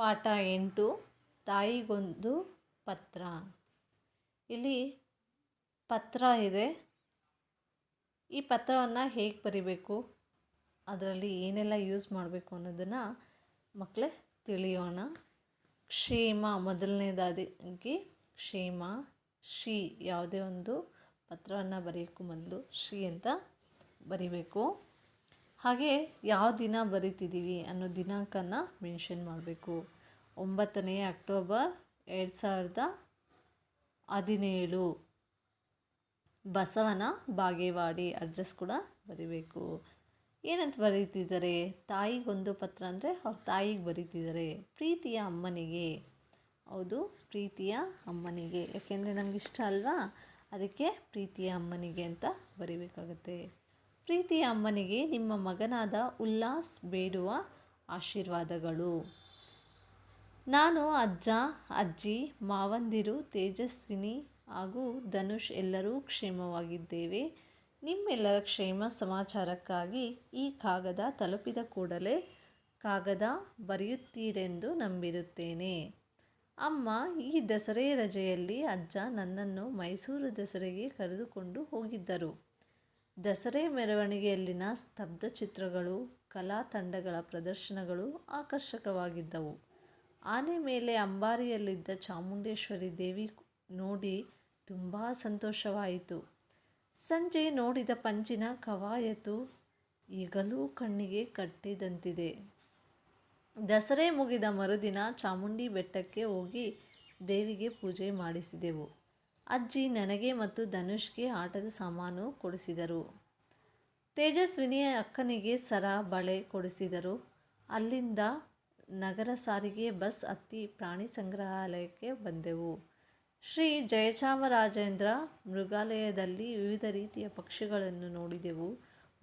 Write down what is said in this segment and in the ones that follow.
ಪಾಠ ಎಂಟು, ತಾಯಿಗೊಂದು ಪತ್ರ. ಇಲ್ಲಿ ಪತ್ರ ಇದೆ. ಈ ಪತ್ರವನ್ನು ಹೇಗೆ ಬರಿಬೇಕು? ಅದರಲ್ಲಿ ಏನೆಲ್ಲ ಯೂಸ್ ಮಾಡಬೇಕು ಅನ್ನೋದನ್ನು ಮಕ್ಕಳೇ ತಿಳಿಯೋಣ. ಕ್ಷೇಮ, ಮೊದಲನೇದಾಗಿ ಕ್ಷೇಮ, ಶ್ರೀ ಯಾವುದೇ ಒಂದು ಪತ್ರವನ್ನು ಬರೆಯೋಕ್ಕೂ ಮೊದಲು ಶ್ರೀ ಅಂತ ಬರಿಬೇಕು. ಹಾಗೆ ಯಾವ ದಿನ ಬರಿತಿದ್ದೀವಿ ಅನ್ನೋ ದಿನಾಂಕನ ಮೆನ್ಷನ್ ಮಾಡಬೇಕು. ಒಂಬತ್ತನೇ ಅಕ್ಟೋಬರ್ ಎರಡು ಸಾವಿರದ ಹದಿನೇಳು. ಬಸವನ ಬಾಗೇವಾಡಿ ಅಡ್ರೆಸ್ ಕೂಡ ಬರಿಬೇಕು. ಏನಂತ ಬರೀತಿದ್ದಾರೆ? ತಾಯಿಗೊಂದು ಪತ್ರ ಅಂದರೆ ಅವ್ರ ತಾಯಿಗೆ ಬರೀತಿದ್ದಾರೆ. ಪ್ರೀತಿಯ ಅಮ್ಮನಿಗೆ. ಹೌದು, ಪ್ರೀತಿಯ ಅಮ್ಮನಿಗೆ. ಯಾಕೆಂದರೆ ನಮಗಿಷ್ಟ ಅಲ್ವಾ? ಅದಕ್ಕೆ ಪ್ರೀತಿಯ ಅಮ್ಮನಿಗೆ ಅಂತ ಬರಿಬೇಕಾಗತ್ತೆ. ಪ್ರೀತಿಯ ಅಮ್ಮನಿಗೆ ನಿಮ್ಮ ಮಗನಾದ ಉಲ್ಲಾಸ್ ಬೇಡುವ ಆಶೀರ್ವಾದಗಳು. ನಾನು ಅಜ್ಜ, ಅಜ್ಜಿ, ಮಾವಂದಿರು, ತೇಜಸ್ವಿನಿ ಹಾಗೂ ಧನುಷ್ ಎಲ್ಲರೂ ಕ್ಷೇಮವಾಗಿದ್ದೇವೆ. ನಿಮ್ಮೆಲ್ಲರ ಕ್ಷೇಮ ಸಮಾಚಾರಕ್ಕಾಗಿ ಈ ಕಾಗದ ತಲುಪಿದ ಕೂಡಲೇ ಕಾಗದ ಬರೆಯುತ್ತೀರೆಂದು ನಂಬಿರುತ್ತೇನೆ. ಅಮ್ಮ, ಈ ದಸರೆ ರಜೆಯಲ್ಲಿ ಅಜ್ಜ ನನ್ನನ್ನು ಮೈಸೂರು ದಸರೆಗೆ ಕರೆದುಕೊಂಡು ಹೋಗಿದ್ದರು. ದಸರೆ ಮೆರವಣಿಗೆಯಲ್ಲಿನ ಸ್ತಬ್ಧ ಚಿತ್ರಗಳು, ಕಲಾ ತಂಡಗಳ ಪ್ರದರ್ಶನಗಳು ಆಕರ್ಷಕವಾಗಿದ್ದವು. ಆನೆ ಮೇಲೆ ಅಂಬಾರಿಯಲ್ಲಿದ್ದ ಚಾಮುಂಡೇಶ್ವರಿ ದೇವಿ ನೋಡಿ ತುಂಬ ಸಂತೋಷವಾಯಿತು. ಸಂಜೆ ನೋಡಿದ ಪಂಚಿನ ಕವಾಯತು ಈಗಲೂ ಕಣ್ಣಿಗೆ ಕಟ್ಟಿದಂತಿದೆ. ದಸರೆ ಮುಗಿದ ಮರುದಿನ ಚಾಮುಂಡಿ ಬೆಟ್ಟಕ್ಕೆ ಹೋಗಿ ದೇವಿಗೆ ಪೂಜೆ ಮಾಡಿಸಿದೆವು. ಅಜ್ಜಿ ನನಗೆ ಮತ್ತು ಧನುಷ್ಗೆ ಆಟದ ಸಾಮಾನು ಕೊಡಿಸಿದರು. ತೇಜಸ್ವಿನಿಯ ಅಕ್ಕನಿಗೆ ಸರ, ಬಳೆ ಕೊಡಿಸಿದರು. ಅಲ್ಲಿಂದ ನಗರ ಸಾರಿಗೆ ಬಸ್ ಹತ್ತಿ ಪ್ರಾಣಿ ಸಂಗ್ರಹಾಲಯಕ್ಕೆ ಬಂದೆವು. ಶ್ರೀ ಜಯಚಾಮರಾಜೇಂದ್ರ ಮೃಗಾಲಯದಲ್ಲಿ ವಿವಿಧ ರೀತಿಯ ಪಕ್ಷಿಗಳನ್ನು ನೋಡಿದೆವು.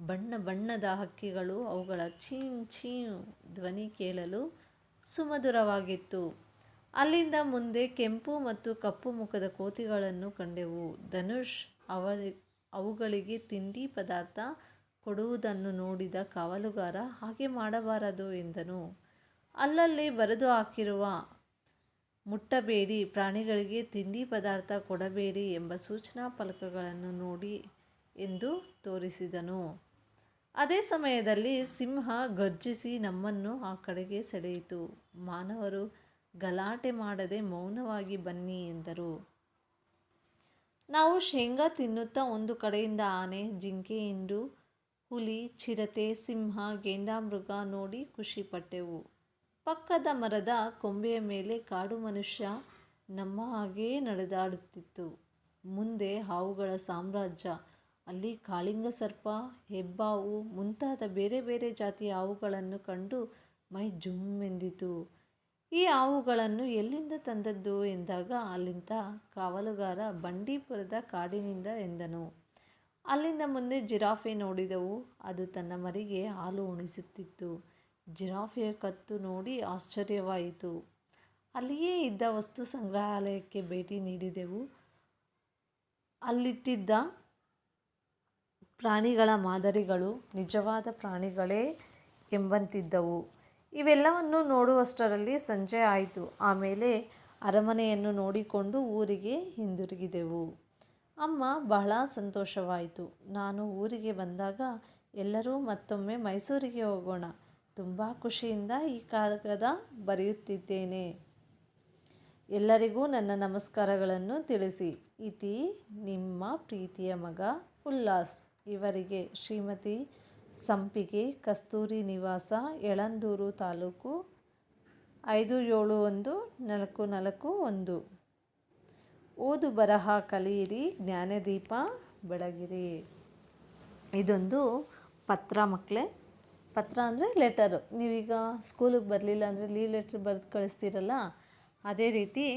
ಬಣ್ಣ ಬಣ್ಣದ ಹಕ್ಕಿಗಳು ಅವುಗಳ ಛೀಂ ಛೀಂ ಧ್ವನಿ ಕೇಳಲು ಸುಮಧುರವಾಗಿತ್ತು. ಅಲ್ಲಿಂದ ಮುಂದೆ ಕೆಂಪು ಮತ್ತು ಕಪ್ಪು ಮುಖದ ಕೋತಿಗಳನ್ನು ಕಂಡೆವು. ಧನುಷ್ ಅವರಿ ಅವುಗಳಿಗೆ ತಿಂಡಿ ಪದಾರ್ಥ ಕೊಡುವುದನ್ನು ನೋಡಿದ ಕಾವಲುಗಾರ, ಹಾಗೆ ಮಾಡಬಾರದು ಎಂದನು. ಅಲ್ಲಲ್ಲಿ ಬರೆದು ಹಾಕಿರುವ, ಮುಟ್ಟಬೇಡಿ, ಪ್ರಾಣಿಗಳಿಗೆ ತಿಂಡಿ ಪದಾರ್ಥ ಕೊಡಬೇಡಿ ಎಂಬ ಸೂಚನಾ ಫಲಕಗಳನ್ನು ನೋಡಿ ಎಂದು ತೋರಿಸಿದನು. ಅದೇ ಸಮಯದಲ್ಲಿ ಸಿಂಹ ಗರ್ಜಿಸಿ ನಮ್ಮನ್ನು ಆ ಕಡೆಗೆ ಸೆಳೆಯಿತು. ಮಾನವರು ಗಲಾಟೆ ಮಾಡದೆ ಮೌನವಾಗಿ ಬನ್ನಿ ಎಂದರು. ನಾವು ಶೇಂಗಾ ತಿನ್ನುತ್ತಾ ಒಂದು ಕಡೆಯಿಂದ ಆನೆ, ಜಿಂಕೆ, ಇಂಡು, ಹುಲಿ, ಚಿರತೆ, ಸಿಂಹ ಗೇಂಡಾಮೃಗ ನೋಡಿ ಖುಷಿಪಟ್ಟೆವು ಪಕ್ಕದ ಮರದ ಕೊಂಬೆಯ ಮೇಲೆ ಕಾಡು ಮನುಷ್ಯ ನಮ್ಮ ಹಾಗೇ ನಡೆದಾಡುತ್ತಿತ್ತು. ಮುಂದೆ ಹಾವುಗಳ ಸಾಮ್ರಾಜ್ಯ, ಅಲ್ಲಿ ಕಾಳಿಂಗ ಸರ್ಪ, ಹೆಬ್ಬಾವು, ಮುಂತಾದ ಬೇರೆ ಬೇರೆ ಜಾತಿಯ ಹಾವುಗಳನ್ನು ಕಂಡು ಮೈ ಜುಮ್ಮೆಂದಿತು ಈ ಹಾವುಗಳನ್ನು ಎಲ್ಲಿಂದ ತಂದದ್ದು ಎಂದಾಗ ಅಲ್ಲಿಂದ ಕಾವಲುಗಾರ ಬಂಡೀಪುರದ ಕಾಡಿನಿಂದ ಎಂದನು. ಅಲ್ಲಿಂದ ಮುಂದೆ ಜಿರಾಫೆ ನೋಡಿದೆವು. ಅದು ತನ್ನ ಮರಿಗೆ ಹಾಲು ಉಣಿಸುತ್ತಿತ್ತು. ಜಿರಾಫೆಯ ಕತ್ತು ನೋಡಿ ಆಶ್ಚರ್ಯವಾಯಿತು. ಅಲ್ಲಿಯೇ ಇದ್ದ ವಸ್ತು ಸಂಗ್ರಹಾಲಯಕ್ಕೆ ಭೇಟಿ ನೀಡಿದೆವು. ಅಲ್ಲಿಟ್ಟಿದ್ದ ಪ್ರಾಣಿಗಳ ಮಾದರಿಗಳು ನಿಜವಾದ ಪ್ರಾಣಿಗಳೇ ಎಂಬಂತಿದ್ದವು. ಇವೆಲ್ಲವನ್ನು ನೋಡುವಷ್ಟರಲ್ಲಿ ಸಂಜೆ ಆಯಿತು. ಆಮೇಲೆ ಅರಮನೆಯನ್ನು ನೋಡಿಕೊಂಡು ಊರಿಗೆ ಹಿಂದಿರುಗಿದೆವು. ಅಮ್ಮ, ಬಹಳ ಸಂತೋಷವಾಯಿತು. ನಾನು ಊರಿಗೆ ಬಂದಾಗ ಎಲ್ಲರೂ ಮತ್ತೊಮ್ಮೆ ಮೈಸೂರಿಗೆ ಹೋಗೋಣ. ತುಂಬ ಖುಷಿಯಿಂದ ಈ ಕಾಗದ ಬರೆಯುತ್ತಿದ್ದೇನೆ. ಎಲ್ಲರಿಗೂ ನನ್ನ ನಮಸ್ಕಾರಗಳನ್ನು ತಿಳಿಸಿ. ಇತಿ ನಿಮ್ಮ ಪ್ರೀತಿಯ ಮಗ ಉಲ್ಲಾಸ್. ಇವರಿಗೆ ಶ್ರೀಮತಿ ಸಂಪಿಗೆ, ಕಸ್ತೂರಿ ನಿವಾಸ, ಯಳಂದೂರು ತಾಲೂಕು ಐದು ಏಳು ಒಂದು, ನಾಲ್ಕು ನಾಲ್ಕು ಒಂದು. ಓದು ಬರಹ ಕಲಿಯಿರಿ, ಜ್ಞಾನದೀಪ ಬೆಳಗಿರಿ. ಇದೊಂದು ಪತ್ರ ಮಕ್ಕಳೇ. ಪತ್ರ ಅಂದರೆ ಲೆಟರು ನೀವೀಗ ಸ್ಕೂಲಿಗೆ ಬರಲಿಲ್ಲ ಅಂದರೆ ಲೀವ್ ಲೆಟ್ರ್ ಬರೆದು ಕಳಿಸ್ತೀರಲ್ಲ, ಅದೇ ರೀತಿ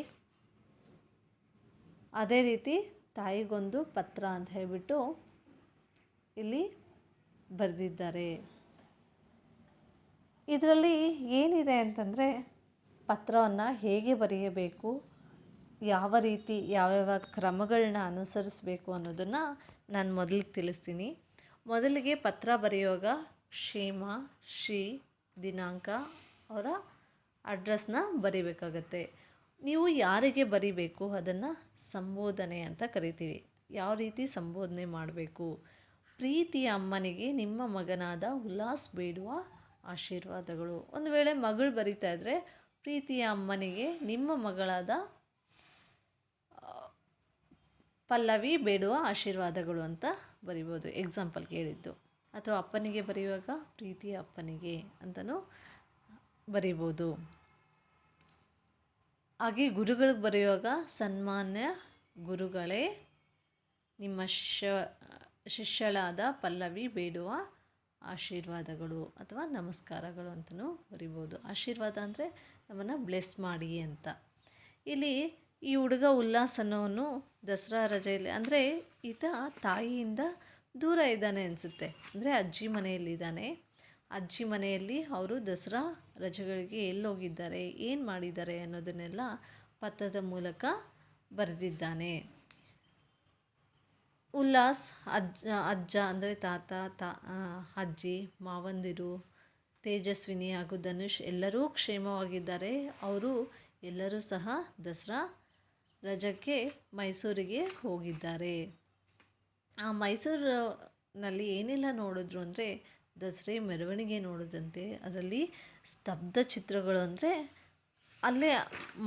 ಅದೇ ರೀತಿ ತಾಯಿಗೊಂದು ಪತ್ರ ಅಂತ ಹೇಳಿಬಿಟ್ಟು ಇಲ್ಲಿ ಬರೆದಿದ್ದಾರೆ. ಇದರಲ್ಲಿ ಏನಿದೆ ಅಂತಂದರೆ ಪತ್ರವನ್ನು ಹೇಗೆ ಬರೆಯಬೇಕು, ಯಾವ ರೀತಿ, ಯಾವ್ಯಾವ ಕ್ರಮಗಳನ್ನ ಅನುಸರಿಸಬೇಕು ಅನ್ನೋದನ್ನು ನಾನು ಮೊದಲಿಗೆ ತಿಳಿಸ್ತೀನಿ. ಮೊದಲಿಗೆ ಪತ್ರ ಬರೆಯುವಾಗ ಕ್ಷೇಮ, ಶ್ರೀ, ದಿನಾಂಕ ಅವರ ಅಡ್ರೆಸ್ನ ಬರಿಬೇಕಾಗತ್ತೆ. ನೀವು ಯಾರಿಗೆ ಬರಿಬೇಕು ಅದನ್ನು ಸಂಬೋಧನೆ ಅಂತ ಕರಿತೀವಿ. ಯಾವ ರೀತಿ ಸಂಬೋಧನೆ ಮಾಡಬೇಕು? ಪ್ರೀತಿಯ ಅಮ್ಮನಿಗೆ ನಿಮ್ಮ ಮಗನಾದ ಉಲ್ಲಾಸ್ ಬೇಡುವ ಆಶೀರ್ವಾದಗಳು. ಒಂದು ವೇಳೆ ಮಗಳು ಬರಿತಾ ಇದ್ದರೆ ಪ್ರೀತಿಯ ಅಮ್ಮನಿಗೆ ನಿಮ್ಮ ಮಗಳಾದ ಪಲ್ಲವಿ ಬೇಡುವ ಆಶೀರ್ವಾದಗಳು ಅಂತ ಬರಿಬೋದು. ಎಕ್ಸಾಂಪಲ್ ಕೇಳಿದ್ದು. ಅಥವಾ ಅಪ್ಪನಿಗೆ ಬರೆಯುವಾಗ ಪ್ರೀತಿಯ ಅಪ್ಪನಿಗೆ ಅಂತಲೂ ಬರಿಬೋದು. ಹಾಗೆ ಗುರುಗಳಿಗೆ ಬರೆಯುವಾಗ ಸನ್ಮಾನ್ಯ ಗುರುಗಳೇ, ನಿಮ್ಮ ಶಿಷ್ಯ ಶಿಷ್ಯಳಾದ ಪಲ್ಲವಿ ಬೇಡುವ ಆಶೀರ್ವಾದಗಳು ಅಥವಾ ನಮಸ್ಕಾರಗಳು ಅಂತಲೂ ಬರಿಬೋದು. ಆಶೀರ್ವಾದ ಅಂದರೆ ನಮ್ಮನ್ನು ಬ್ಲೆಸ್ ಮಾಡಿ ಅಂತ. ಇಲ್ಲಿ ಈ ಹುಡುಗ ಉಲ್ಲಾಸ್ ಅನ್ನೋನು ದಸರಾ ರಜೆಯಲ್ಲಿ ಅಂದರೆ ಈತ ತಾಯಿಯಿಂದ ದೂರ ಇದ್ದಾನೆ ಅನಿಸುತ್ತೆ. ಅಂದರೆ ಅಜ್ಜಿ ಮನೆಯಲ್ಲಿದ್ದಾನೆ. ಅಜ್ಜಿ ಮನೆಯಲ್ಲಿ ಅವರು ದಸರಾ ರಜೆಗಳಿಗೆ ಎಲ್ಲೋಗಿದ್ದಾರೆ, ಏನು ಮಾಡಿದ್ದಾರೆ ಅನ್ನೋದನ್ನೆಲ್ಲ ಪತ್ರದ ಮೂಲಕ ಬರೆದಿದ್ದಾನೆ. ಉಲ್ಲಾಸ್ ಅಜ್ಜ ಅಜ್ಜ ಅಂದರೆ ತಾತ, ತಾ ಅಜ್ಜಿ, ಮಾವಂದಿರು, ತೇಜಸ್ವಿನಿ ಹಾಗೂ ಧನುಷ್ ಎಲ್ಲರೂ ಕ್ಷೇಮವಾಗಿದ್ದಾರೆ. ಅವರು ಎಲ್ಲರೂ ಸಹ ದಸರಾ ರಜಕ್ಕೆ ಮೈಸೂರಿಗೆ ಹೋಗಿದ್ದಾರೆ. ಆ ಮೈಸೂರಿನಲ್ಲಿ ಏನೆಲ್ಲ ನೋಡಿದ್ರು ಅಂದರೆ ದಸರೆ ಮೆರವಣಿಗೆ ನೋಡಿದಂತೆ, ಅದರಲ್ಲಿ ಸ್ತಬ್ಧ ಚಿತ್ರಗಳು ಅಂದರೆ ಅಲ್ಲೇ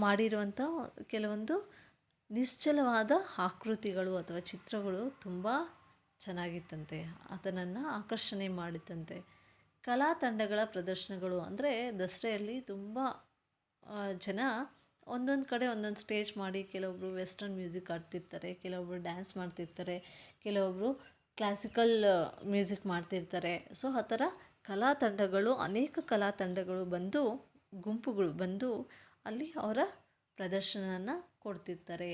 ಮಾಡಿರುವಂಥ ಕೆಲವೊಂದು ನಿಶ್ಚಲವಾದ ಆಕೃತಿಗಳು ಅಥವಾ ಚಿತ್ರಗಳು ತುಂಬ ಚೆನ್ನಾಗಿತ್ತಂತೆ. ಅದನ್ನು ಆಕರ್ಷಣೆ ಮಾಡಿತ್ತಂತೆ. ಕಲಾ ತಂಡಗಳ ಪ್ರದರ್ಶನಗಳು ಅಂದರೆ ದಸರೆಯಲ್ಲಿ ತುಂಬ ಜನ ಒಂದೊಂದು ಕಡೆ ಒಂದೊಂದು ಸ್ಟೇಜ್ ಮಾಡಿ ಕೆಲವೊಬ್ಬರು ವೆಸ್ಟರ್ನ್ ಮ್ಯೂಸಿಕ್ ಆಡ್ತಿರ್ತಾರೆ ಕೆಲವೊಬ್ಬರು ಡ್ಯಾನ್ಸ್ ಮಾಡ್ತಿರ್ತಾರೆ ಕೆಲವೊಬ್ಬರು ಕ್ಲಾಸಿಕಲ್ ಮ್ಯೂಸಿಕ್ ಮಾಡ್ತಿರ್ತಾರೆ. ಸೊ, ಆ ಥರ ಕಲಾ ತಂಡಗಳು, ಅನೇಕ ಕಲಾ ತಂಡಗಳು ಬಂದು ಗುಂಪುಗಳು ಬಂದು ಅಲ್ಲಿ ಅವರ ಪ್ರದರ್ಶನನ ಕೊಡ್ತಿರ್ತಾರೆ.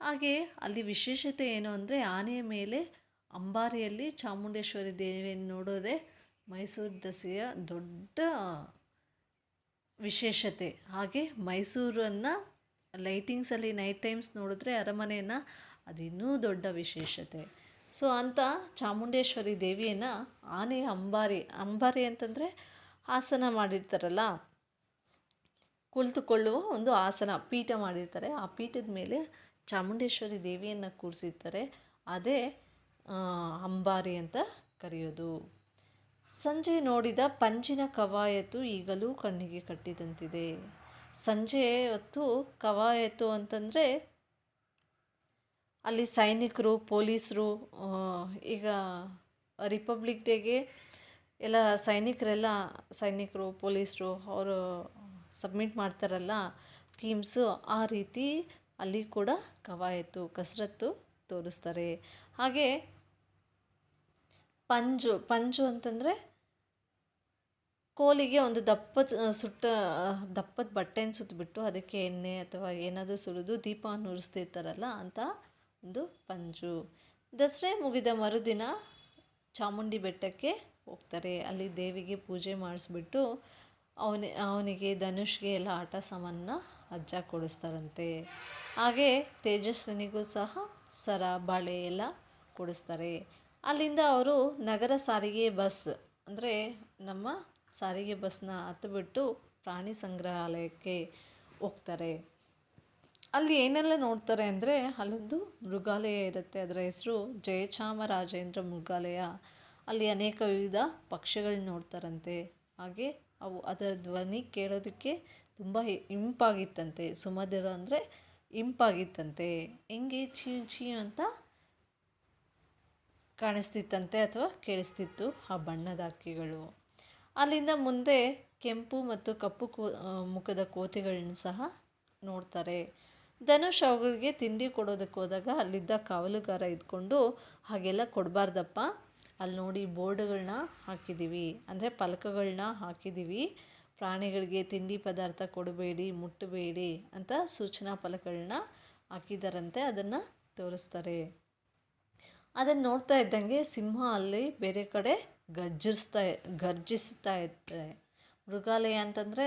ಹಾಗೆ ಅಲ್ಲಿ ವಿಶೇಷತೆ ಏನು ಅಂದರೆ ಆನೆಯ ಮೇಲೆ ಅಂಬಾರಿಯಲ್ಲಿ ಚಾಮುಂಡೇಶ್ವರಿ ದೇವಿಯನ್ನು ನೋಡೋದೇ ಮೈಸೂರು ದಸೆಯ ದೊಡ್ಡ ವಿಶೇಷತೆ. ಹಾಗೆ ಮೈಸೂರನ್ನು ಲೈಟಿಂಗ್ಸಲ್ಲಿ ನೈಟ್ ಟೈಮ್ಸ್ ನೋಡಿದ್ರೆ ಅರಮನೆಯನ್ನು ಅದಿನ್ನೂ ದೊಡ್ಡ ವಿಶೇಷತೆ. ಸೊ ಅಂತ ಚಾಮುಂಡೇಶ್ವರಿ ದೇವಿಯನ್ನು ಆನೆ ಅಂಬಾರಿ ಅಂಬಾರಿ ಅಂತಂದರೆ ಆಸನ ಮಾಡಿರ್ತಾರಲ್ಲ ಕುಳಿತುಕೊಳ್ಳುವ ಒಂದು ಆಸನ, ಪೀಠ ಮಾಡಿರ್ತಾರೆ. ಆ ಪೀಠದ ಮೇಲೆ ಚಾಮುಂಡೇಶ್ವರಿ ದೇವಿಯನ್ನು ಕೂರಿಸಿರ್ತಾರೆ. ಅದೇ ಅಂಬಾರಿ ಅಂತ ಕರೆಯೋದು. ಸಂಜೆ ನೋಡಿದ ಪಂಜಿನ ಕವಾಯತು ಈಗಲೂ ಕಣ್ಣಿಗೆ ಕಟ್ಟಿದಂತಿದೆ. ಸಂಜೆ ಹೊತ್ತು ಕವಾಯತು ಅಂತಂದರೆ ಅಲ್ಲಿ ಸೈನಿಕರು, ಪೊಲೀಸರು ಈಗ ರಿಪಬ್ಲಿಕ್ ಡೇಗೆ ಎಲ್ಲ ಸೈನಿಕರೆಲ್ಲ, ಸೈನಿಕರು, ಪೊಲೀಸರು ಅವರು ಸಬ್ಮಿಟ್ ಮಾಡ್ತಾರಲ್ಲ ಥೀಮ್ಸು ಆ ರೀತಿ ಅಲ್ಲಿ ಕೂಡ ಕವಾಯತು ಕಸರತ್ತು ತೋರಿಸ್ತಾರೆ. ಹಾಗೆ ಪಂಜು ಪಂಜು ಅಂತಂದರೆ ಕೋಲಿಗೆ ಒಂದು ದಪ್ಪದ ಸುಟ್ಟ ದಪ್ಪದ ಬಟ್ಟೆನ ಸುತ್ತಬಿಟ್ಟು ಅದಕ್ಕೆ ಎಣ್ಣೆ ಅಥವಾ ಏನಾದರೂ ಸುರಿದು ದೀಪವನ್ನು ಉರಿಸ್ತಿರ್ತಾರಲ್ಲ ಅಂತ ಒಂದು ಪಂಜು. ದಸರೆ ಮುಗಿದ ಮರುದಿನ ಚಾಮುಂಡಿ ಬೆಟ್ಟಕ್ಕೆ ಹೋಗ್ತಾರೆ. ಅಲ್ಲಿ ದೇವಿಗೆ ಪೂಜೆ ಮಾಡಿಸ್ಬಿಟ್ಟು ಅವನಿ, ಅವನಿಗೆ ಧನುಷ್ಗೆ ಎಲ್ಲ ಆಟ ಸಾಮಾನನ್ನ ಅಜ್ಜ ಕೊಡಿಸ್ತಾರಂತೆ. ಹಾಗೆ ತೇಜಸ್ವಿನಿಗೂ ಸಹ ಸರ, ಬಾಳೆ ಎಲ್ಲ ಕೊಡಿಸ್ತಾರೆ. ಅಲ್ಲಿಂದ ಅವರು ನಗರ ಸಾರಿಗೆ ಬಸ್, ಅಂದರೆ ನಮ್ಮ ಸಾರಿಗೆ ಬಸ್ನ ಹತ್ತಿಬಿಟ್ಟು ಪ್ರಾಣಿ ಸಂಗ್ರಹಾಲಯಕ್ಕೆ ಹೋಗ್ತಾರೆ. ಅಲ್ಲಿ ಏನೆಲ್ಲ ನೋಡ್ತಾರೆ ಅಂದರೆ ಅಲ್ಲೊಂದು ಮೃಗಾಲಯ ಇರುತ್ತೆ. ಅದರ ಹೆಸರು ಜಯಚಾಮರಾಜೇಂದ್ರ ಮೃಗಾಲಯ. ಅಲ್ಲಿ ಅನೇಕ ವಿವಿಧ ಪಕ್ಷಿಗಳನ್ನ ನೋಡ್ತಾರಂತೆ. ಹಾಗೆ ಅವು ಅದರ ಧ್ವನಿ ಕೇಳೋದಕ್ಕೆ ತುಂಬ ಇಂಪಾಗಿತ್ತಂತೆ. ಸುಮಧುರ ಅಂದರೆ ಇಂಪಾಗಿತ್ತಂತೆ. ಹೆಂಗೆ ಚೀ ಚೀ ಅಂತ ಕಾಣಿಸ್ತಿತ್ತಂತೆ ಅಥವಾ ಕೇಳಿಸ್ತಿತ್ತು ಆ ಬಣ್ಣದ ಅಕ್ಕಿಗಳು. ಅಲ್ಲಿಂದ ಮುಂದೆ ಕೆಂಪು ಮತ್ತು ಕಪ್ಪು ಕೋ ಮುಖದ ಕೋತಿಗಳನ್ನ ಸಹ ನೋಡ್ತಾರೆ. ಧನುಷ್ ಅವುಗಳಿಗೆ ತಿಂಡಿ ಕೊಡೋದಕ್ಕೆ ಹೋದಾಗ ಅಲ್ಲಿದ್ದ ಕಾವಲುಗಾರ ಇದ್ಕೊಂಡು, ಹಾಗೆಲ್ಲ ಕೊಡಬಾರ್ದಪ್ಪ. ಅಲ್ಲಿ ನೋಡಿ ಬೋರ್ಡ್ಗಳನ್ನ ಹಾಕಿದ್ದೀವಿ. ಅಂದರೆ ಫಲಕಗಳನ್ನ ಹಾಕಿದ್ದೀವಿ. ಪ್ರಾಣಿಗಳಿಗೆ ತಿಂಡಿ ಪದಾರ್ಥ ಕೊಡಬೇಡಿ, ಮುಟ್ಟಬೇಡಿ ಅಂತ ಸೂಚನಾ ಫಲಕಗಳನ್ನ ಹಾಕಿದ್ದಾರಂತೆ ಅದನ್ನು ತೋರಿಸ್ತಾರೆ. ಅದನ್ನು ನೋಡ್ತಾ ಇದ್ದಂಗೆ ಸಿಂಹ ಅಲ್ಲಿ ಬೇರೆ ಕಡೆ ಗರ್ಜಿಸ್ತಾ ಗರ್ಜಿಸ್ತಾ ಇರ್ತದೆ ಮೃಗಾಲಯ ಅಂತಂದ್ರೇ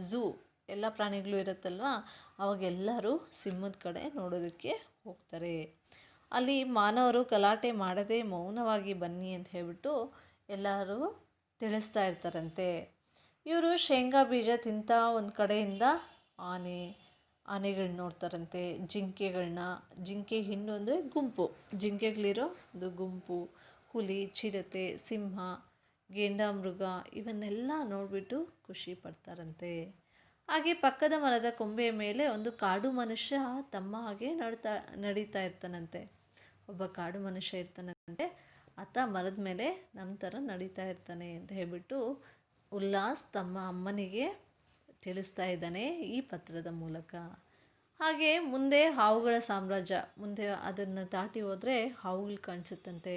ಝೂ. ಎಲ್ಲ ಪ್ರಾಣಿಗಳು ಇರುತ್ತಲ್ವ? ಅವಾಗೆಲ್ಲರೂ ಸಿಂಹದ ಕಡೆ ನೋಡೋದಕ್ಕೆ ಹೋಗ್ತಾರೆ. ಅಲ್ಲಿ ಮಾನವರು ಗಲಾಟೆ ಮಾಡದೆ ಮೌನವಾಗಿ ಬನ್ನಿ ಅಂತ ಹೇಳಿಬಿಟ್ಟು ಎಲ್ಲರೂ ತಿಳಿಸ್ತಾ ಇರ್ತಾರಂತೆ. ಇವರು ಶೇಂಗಾ ಬೀಜ ತಿಂತ ಒಂದು ಕಡೆಯಿಂದ ಆನೆ ಆನೆಗಳನ್ನ ನೋಡ್ತಾರಂತೆ. ಜಿಂಕೆಗಳನ್ನ ಜಿಂಕೆ ಹಿಂಡು ಅಂದರೆ ಗುಂಪು. ಜಿಂಕೆಗಳಿರೋ ಒಂದು ಗುಂಪು, ಹುಲಿ, ಚಿರತೆ, ಸಿಂಹ ಗೆಂಡಾಮೃಗ ಇವನ್ನೆಲ್ಲ ನೋಡಿಬಿಟ್ಟು ಖುಷಿ ಪಡ್ತಾರಂತೆ. ಹಾಗೆ ಪಕ್ಕದ ಮರದ ಕೊಂಬೆಯ ಮೇಲೆ ಒಂದು ಕಾಡು ಮನುಷ್ಯ ತಮ್ಮ ಹಾಗೆ ನಡ್ತಾ, ನಡೀತಾ ಇರ್ತಾನಂತೆ. ಒಬ್ಬ ಕಾಡು ಮನುಷ್ಯ ಇರ್ತಾನಂತೆ, ಆತ ಮರದ ಮೇಲೆ ನಮ್ಮ ಥರ ನಡೀತಾ ಇರ್ತಾನೆ ಅಂತ ಹೇಳ್ಬಿಟ್ಟು ಉಲ್ಲಾಸ್ ತಮ್ಮ ಅಮ್ಮನಿಗೆ ತಿಳಿಸ್ತಾ ಇದ್ದಾನೆ ಈ ಪತ್ರದ ಮೂಲಕ. ಹಾಗೆ ಮುಂದೆ ಹಾವುಗಳ ಸಾಮ್ರಾಜ್ಯ, ಮುಂದೆ ಅದನ್ನು ದಾಟಿ ಹೋದರೆ ಹಾವುಗಳು ಕಾಣಿಸುತ್ತಂತೆ.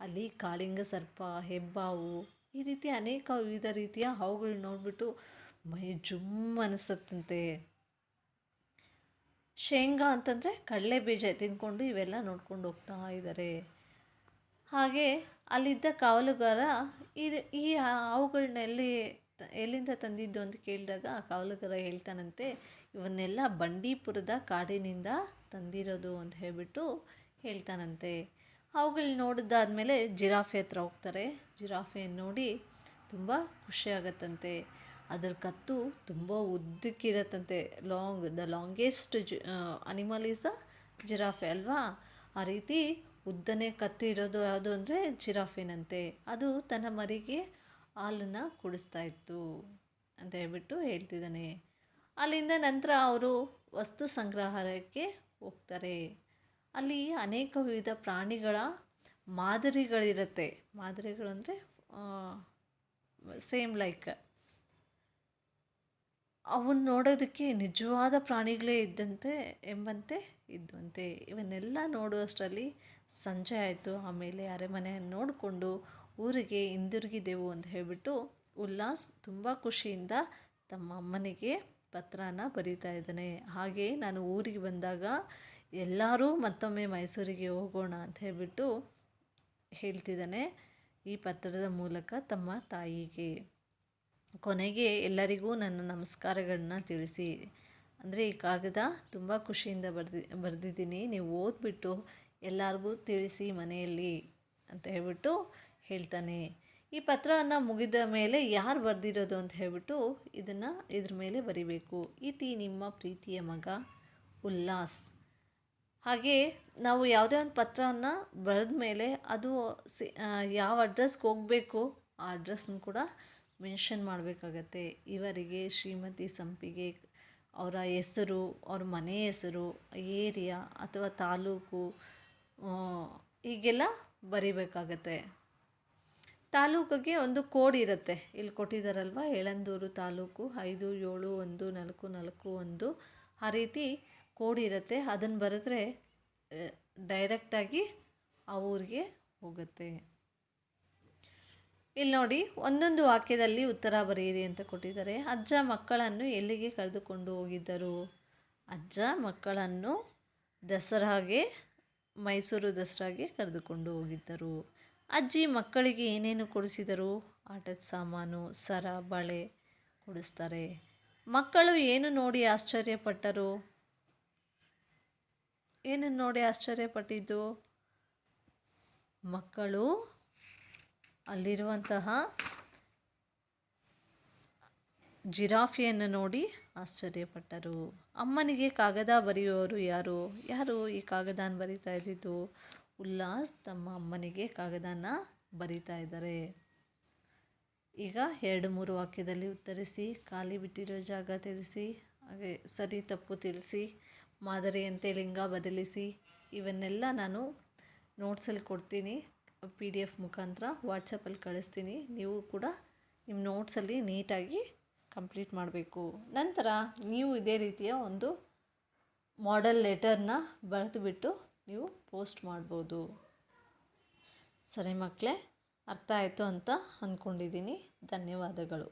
ಅಲ್ಲಿ ಕಾಳಿಂಗ ಸರ್ಪ, ಹೆಬ್ಬಾವು, ಈ ರೀತಿ ಅನೇಕ ವಿವಿಧ ರೀತಿಯ ಹಾವುಗಳು ನೋಡಿಬಿಟ್ಟು ಮೈ ಜುಮ್ ಅನಿಸುತ್ತಂತೆ. ಶೇಂಗಾ ಅಂತಂದರೆ ಕಡಲೆ ಬೀಜ ತಿಂದ್ಕೊಂಡು ಇವೆಲ್ಲ ನೋಡ್ಕೊಂಡು ಹೋಗ್ತಾ ಇದ್ದಾರೆ. ಹಾಗೆ ಅಲ್ಲಿದ್ದ ಕಾವಲುಗಾರ ಈ ಈ ಹಾವುಗಳನ್ನೆಲ್ಲಿ ಎಲ್ಲಿಂದ ತಂದಿದ್ದು ಅಂತ ಕೇಳಿದಾಗ ಆ ಕಾವಲುಗಾರ ಹೇಳ್ತಾನಂತೆ, ಇವನ್ನೆಲ್ಲ ಬಂಡೀಪುರದ ಕಾಡಿನಿಂದ ತಂದಿರೋದು ಅಂತ ಹೇಳಿಬಿಟ್ಟು ಹೇಳ್ತಾನಂತೆ. ಅವುಗಳು ನೋಡಿದ್ದಾದಮೇಲೆ ಜಿರಾಫೆ ಹತ್ರ ಹೋಗ್ತಾರೆ. ಜಿರಾಫೆಯನ್ನು ನೋಡಿ ತುಂಬ ಖುಷಿಯಾಗತ್ತಂತೆ ಅದರ ಕತ್ತು ತುಂಬ ಉದ್ದಕ್ಕಿರತ್ತಂತೆ. Long, the longest the animal is the giraffe ಅಲ್ವಾ? ಆ ರೀತಿ ಉದ್ದನೇ ಕತ್ತು ಇರೋದು ಯಾವುದು ಅಂದರೆ ಜಿರಾಫೆನಂತೆ. ಅದು ತನ್ನ ಮರಿಗೆ ಹಾಲನ್ನು ಕುಡಿಸ್ತಾ ಇತ್ತು ಅಂತ ಹೇಳ್ಬಿಟ್ಟು ಹೇಳ್ತಿದ್ದಾನೆ. ಅಲ್ಲಿಂದ ನಂತರ ಅವರು ವಸ್ತು ಸಂಗ್ರಹಾಲಯಕ್ಕೆ ಹೋಗ್ತಾರೆ. ಅಲ್ಲಿ ಅನೇಕ ವಿವಿಧ ಪ್ರಾಣಿಗಳ ಮಾದರಿಗಳಿರುತ್ತೆ. ಮಾದರಿಗಳು ಅಂದರೆ ಸೇಮ್ ಲೈಕ್ ಅವನ್ನ ನೋಡೋದಕ್ಕೆ ನಿಜವಾದ ಪ್ರಾಣಿಗಳೇ ಇದ್ದಂತೆ ಎಂಬಂತೆ ಇದ್ದಂತೆ ಇವನ್ನೆಲ್ಲ ನೋಡುವಷ್ಟರಲ್ಲಿ ಸಂಜೆ ಆಯಿತು. ಆಮೇಲೆ ಅರಮನೆಯನ್ನು ನೋಡಿಕೊಂಡು ಊರಿಗೆ ಹಿಂದಿರುಗಿದೆವು ಅಂತ ಹೇಳಿಬಿಟ್ಟು ಉಲ್ಲಾಸ್ ತುಂಬ ಖುಷಿಯಿಂದ ತಮ್ಮ ಅಮ್ಮನಿಗೆ ಪತ್ರನ ಬರೀತಾ ಇದ್ದಾನೆ. ಹಾಗೆ ನಾನು ಊರಿಗೆ ಬಂದಾಗ ಎಲ್ಲರೂ ಮತ್ತೊಮ್ಮೆ ಮೈಸೂರಿಗೆ ಹೋಗೋಣ ಅಂತ ಹೇಳಿಬಿಟ್ಟು ಹೇಳ್ತಿದ್ದಾನೆ ಈ ಪತ್ರದ ಮೂಲಕ ತಮ್ಮ ತಾಯಿಗೆ. ಕೊನೆಗೆ ಎಲ್ಲರಿಗೂ ನನ್ನ ನಮಸ್ಕಾರಗಳನ್ನ ತಿಳಿಸಿ. ಅಂದರೆ ಈ ಕಾಗದ ತುಂಬ ಖುಷಿಯಿಂದ ಬರ್ದಿ, ಬರೆದಿದ್ದೀನಿ. ನೀವು ಓದ್ಬಿಟ್ಟು ಎಲ್ಲರಿಗೂ ತಿಳಿಸಿ ಮನೆಯಲ್ಲಿ ಅಂತ ಹೇಳ್ಬಿಟ್ಟು ಹೇಳ್ತಾನೆ. ಈ ಪತ್ರವನ್ನು ಮುಗಿದ ಮೇಲೆ ಯಾರು ಬರೆದಿರೋದು ಅಂತ ಹೇಳ್ಬಿಟ್ಟು ಇದನ್ನು ಇದ್ರ ಮೇಲೆ ಬರಿಬೇಕು. ಇತಿ ನಿಮ್ಮ ಪ್ರೀತಿಯ ಮಗ ಉಲ್ಲಾಸ್. ಹಾಗೆ ನಾವು ಯಾವುದೇ ಒಂದು ಪತ್ರವನ್ನು ಬರೆದ ಮೇಲೆ ಅದು ಯಾವ ಅಡ್ರೆಸ್ಗೆ ಹೋಗಬೇಕು ಆ ಅಡ್ರೆಸ್ನ ಕೂಡ ಮೆನ್ಷನ್ ಮಾಡಬೇಕಾಗತ್ತೆ. ಇವರಿಗೆ ಶ್ರೀಮತಿ ಸಂಪಿಗೆ ಅವರ ಹೆಸರು, ಅವ್ರ ಮನೆ ಹೆಸರು, ಏರಿಯಾ ಅಥವಾ ತಾಲೂಕು ಹೀಗೆಲ್ಲ ಬರಿಬೇಕಾಗತ್ತೆ. ತಾಲೂಕಿಗೆ ಒಂದು ಕೋಡ್ ಇರುತ್ತೆ. ಇಲ್ಲಿ ಕೊಟ್ಟಿದ್ದಾರಲ್ವ ಏಳಂದೂರು ತಾಲೂಕು ಐದು ಏಳು ಒಂದು ನಾಲ್ಕು ನಾಲ್ಕು ಒಂದು. ಆ ರೀತಿ ಕೋಡ್ ಇರುತ್ತೆ. ಅದನ್ನು ಬರೆದ್ರೆ ಡೈರೆಕ್ಟಾಗಿ ಆ ಊರಿಗೆ ಹೋಗುತ್ತೆ. ಇಲ್ಲಿ ನೋಡಿ, ಒಂದೊಂದು ವಾಕ್ಯದಲ್ಲಿ ಉತ್ತರ ಬರೆಯಿರಿ ಅಂತ ಕೊಟ್ಟಿದ್ದಾರೆ. ಅಜ್ಜ ಮಕ್ಕಳನ್ನು ಎಲ್ಲಿಗೆ ಕರೆದುಕೊಂಡು ಹೋಗಿದ್ದರು? ಅಜ್ಜ ಮಕ್ಕಳನ್ನು ದಸರಾಗೆ, ಮೈಸೂರು ದಸರಾಗೆ ಕರೆದುಕೊಂಡು ಹೋಗಿದ್ದರು. ಅಜ್ಜಿ ಮಕ್ಕಳಿಗೆ ಏನೇನು ಕೊಡಿಸಿದರು? ಆಟದ ಸಾಮಾನು, ಸರ, ಬಳೆ ಕೊಡಿಸ್ತಾರೆ. ಮಕ್ಕಳು ಏನು ನೋಡಿ ಆಶ್ಚರ್ಯಪಟ್ಟರು? ಏನನ್ನು ನೋಡಿ ಆಶ್ಚರ್ಯಪಟ್ಟಿದ್ದು? ಮಕ್ಕಳು ಅಲ್ಲಿರುವಂತಹ ಜಿರಾಫಿಯನ್ನು ನೋಡಿ ಆಶ್ಚರ್ಯಪಟ್ಟರು. ಅಮ್ಮನಿಗೆ ಕಾಗದ ಬರೆಯುವವರು ಯಾರು? ಯಾರು ಈ ಕಾಗದಾನ ಬರಿತಾ ಇದ್ದಿದ್ದು? ಉಲ್ಲಾಸ್ ತಮ್ಮ ಅಮ್ಮನಿಗೆ ಕಾಗದಾನ ಬರಿತಾ ಇದ್ದಾರೆ. ಈಗ ಎರಡು ಮೂರು ವಾಕ್ಯದಲ್ಲಿ ಉತ್ತರಿಸಿ, ಖಾಲಿ ಬಿಟ್ಟಿರೋ ಜಾಗ ತಿಳಿಸಿ, ಹಾಗೆ ಸರಿ ತಪ್ಪು ತಿಳಿಸಿ, ಮಾದರಿಯಂತೆ ಲಿಂಗ ಬದಲಿಸಿ, ಇವನ್ನೆಲ್ಲ ನಾನು ನೋಟ್ಸಲ್ಲಿ ಕೊಡ್ತೀನಿ. ಪಿ ಡಿ ಎಫ್ ಮುಖಾಂತರ ವಾಟ್ಸಪ್ಪಲ್ಲಿ ಕಳಿಸ್ತೀನಿ. ನೀವು ಕೂಡ ನಿಮ್ಮ ನೋಟ್ಸಲ್ಲಿ ನೀಟಾಗಿ ಕಂಪ್ಲೀಟ್ ಮಾಡಬೇಕು. ನಂತರ ನೀವು ಇದೇ ರೀತಿಯ ಒಂದು ಮಾಡೆಲ್ ಲೆಟರ್ನ ಬರೆದುಬಿಟ್ಟು ನೀವು ಪೋಸ್ಟ್ ಮಾಡ್ಬೋದು. ಸರಿ ಮಕ್ಕಳೇ ಅರ್ಥ ಆಯಿತು ಅಂತ ಅಂದ್ಕೊಂಡಿದ್ದೀನಿ ಧನ್ಯವಾದಗಳು.